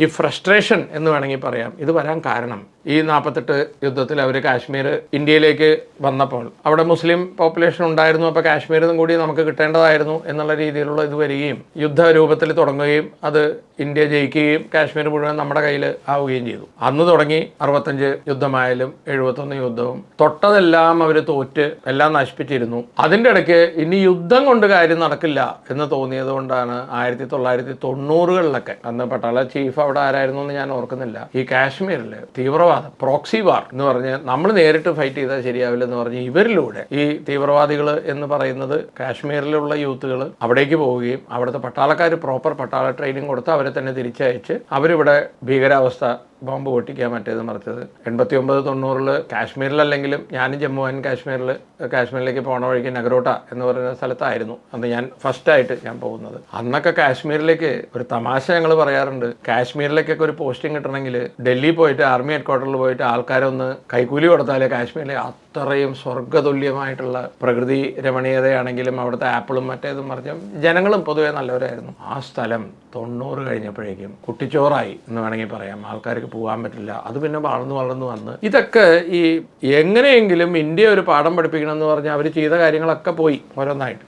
ഈ ഫ്രസ്ട്രേഷൻ എന്ന് വേണമെങ്കിൽ പറയാം. ഇത് വരാൻ കാരണം ഈ നാൽപ്പത്തെട്ട് യുദ്ധത്തിൽ അവർ കാശ്മീർ ഇന്ത്യയിലേക്ക് വന്നപ്പോൾ. അവിടെ മുസ്ലിം പോപ്പുലേഷൻ ഉണ്ടായിരുന്നു അപ്പോൾ കാശ്മീരിൽ കൂടി നമുക്ക് കിട്ടേണ്ടതായിരുന്നു എന്നുള്ള രീതിയിലുള്ള ഇത് വരികയും യുദ്ധ രൂപത്തിൽ തുടങ്ങുകയും അത് ഇന്ത്യ ജയിക്കുകയും കാശ്മീർ മുഴുവൻ നമ്മുടെ കയ്യിൽ ആവുകയും ചെയ്തു. അന്ന് തുടങ്ങി അറുപത്തഞ്ച് യുദ്ധമായാലും എഴുപത്തൊന്ന് യുദ്ധവും. തൊട്ടതെല്ലാം അവർ തോറ്റ് എല്ലാം നശിപ്പിച്ചിരുന്നു. അതിന്റെ ഇടയ്ക്ക് ഇനി യുദ്ധം കൊണ്ട് കാര്യം നടക്കില്ല എന്ന് തോന്നിയത് കൊണ്ടാണ് ആയിരത്തി തൊള്ളായിരത്തി തൊണ്ണൂറുകളിലൊക്കെ അന്ന് പട്ടാള ചീഫ് അവിടെ ആരായിരുന്നു എന്ന് ഞാൻ ഓർക്കുന്നില്ല. ഈ കാശ്മീരിൽ തീവ്രവാദം പ്രോക്സി വാർ എന്ന് പറഞ്ഞ് നമ്മൾ നേരിട്ട് ഫൈറ്റ് ചെയ്താൽ ശരിയാവില്ല എന്ന് പറഞ്ഞ് ഇവരിലൂടെ ഈ തീവ്രവാദികൾ എന്ന് പറയുന്നത് കാശ്മീരിലുള്ള യൂത്തുകൾ അവിടേക്ക് പോവുകയും അവിടുത്തെ പട്ടാളക്കാർ പ്രോപ്പർ പട്ടാള ട്രെയിനിങ് കൊടുത്ത് അവരെ തന്നെ തിരിച്ചയച്ച് അവരിവിടെ ഭീകരാവസ്ഥ ബോംബ് പൊട്ടിക്കാൻ മറ്റേത് മറിച്ചത്. എൺപത്തി ഒമ്പത് തൊണ്ണൂറിൽ കാശ്മീരിലല്ലെങ്കിലും ഞാനും ജമ്മു ആൻഡ് കാശ്മീരിൽ കാശ്മീരിലേക്ക് പോണ വഴിക്ക് നഗരോട്ട എന്ന് പറയുന്ന സ്ഥലത്തായിരുന്നു അന്ന് ഞാൻ ഫസ്റ്റ് ആയിട്ട് ഞാൻ പോകുന്നത്. അന്നൊക്കെ കാശ്മീരിലേക്ക് ഒരു തമാശ ഞങ്ങൾ പറയാറുണ്ട്. കാശ്മീരിലേക്കൊക്കെ ഒരു പോസ്റ്റിംഗ് കിട്ടണമെങ്കിൽ ഡൽഹി പോയിട്ട് ആർമി ഹെഡ് ക്വാർട്ടറിൽ പോയിട്ട് ആൾക്കാരൊന്ന് കൈക്കൂലി കൊടുത്താലേ കാശ്മീരിലെ അത്രയും സ്വർഗതുല്യമായിട്ടുള്ള പ്രകൃതി രമണീയതയാണെങ്കിലും അവിടുത്തെ ആപ്പിളും മറ്റേതും മറിച്ചും ജനങ്ങളും പൊതുവെ നല്ലവരായിരുന്നു. ആ സ്ഥലം തൊണ്ണൂറ് കഴിഞ്ഞപ്പോഴേക്കും കുട്ടിച്ചോറായി എന്ന് വേണമെങ്കിൽ പറയാം. ആൾക്കാർക്ക് പോകാൻ പറ്റില്ല. അത് പിന്നെ വളർന്നു വളർന്നു വന്ന് ഇതൊക്കെ ഈ എങ്ങനെയെങ്കിലും ഇന്ത്യ ഒരു പാഠം പഠിപ്പിക്കണം എന്ന് പറഞ്ഞാൽ അവർ ചെയ്ത കാര്യങ്ങളൊക്കെ പോയി ഓരോന്നായിട്ട്.